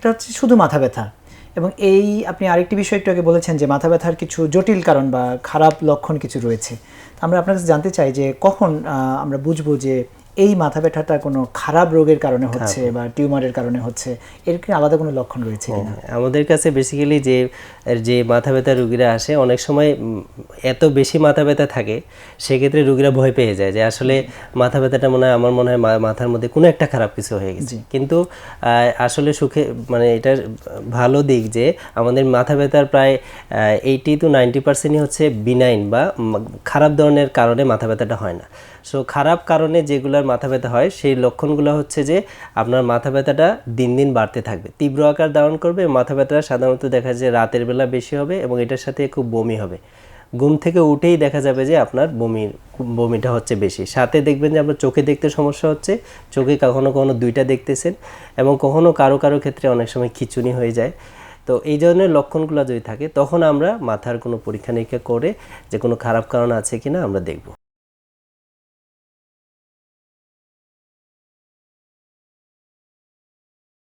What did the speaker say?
এটা হচ্ছে শুধু মাথা ব্যথা। এবং এই আপনি আরেকটি বিষয় একটু আগে বলেছেন যে মাথা ব্যথার কিছু জটিল কারণ বা খারাপ লক্ষণ কিছু রয়েছে। আমরা আপনার কাছে জানতে চাই যে কখন আমরা বুঝব যে এই মাথা ব্যথাটা কোনো খারাপ রোগের কারণে হচ্ছে বা টিউমারের কারণে হচ্ছে এর কি আলাদা কোনো লক্ষণ রয়েছে কিনা? আমাদের কাছে বেসিক্যালি যে যে মাথা ব্যথা রুগীরা আসে অনেক সময় এত বেশি মাথা ব্যথা থাকে সেক্ষেত্রে রুগীরা ভয় পেয়ে যায় যে আসলে মাথা ব্যথাটা মনে হয় আমার মনে হয় মাথার মধ্যে কোনো একটা খারাপ কিছু হয়ে গেছে। কিন্তু আসলে সুখে মানে এটার ভালো দিক যে আমাদের মাথা ব্যথার প্রায় এইটি টু নাইনটি পার্সেন্টই হচ্ছে বিনাইন বা খারাপ ধরনের কারণে মাথা ব্যথাটা হয় না। সো খারাপ কারণে যেগুলোর মাথা ব্যথা হয়, সেই লক্ষণগুলো হচ্ছে যে আপনার মাথা ব্যথাটা দিন দিন বাড়তে থাকবে। তীব্র আকার ধারণ করবে, মাথা ব্যথাটা সাধারণত দেখা যায় রাতের বেলা বেশি হবে এবং এটার সাথে খুব বমি হবে। ঘুম থেকে উঠেই দেখা যাবে যে আপনার বমির বমিটা হচ্ছে বেশি। সাথে দেখবেন যে আপনার চোখে দেখতে সমস্যা হচ্ছে, চোখে কখনো কখনো দুইটা দেখতেছেন এবং কখনো কারও কারও ক্ষেত্রে অনেক সময় খিচুনি হয়ে যায়। তো এই ধরনের লক্ষণগুলো যদি থাকে, তখন আমরা মাথার কোনো পরীক্ষা নিরীক্ষা করে যে কোনো খারাপ কারণ আছে কিনা আমরা দেখব।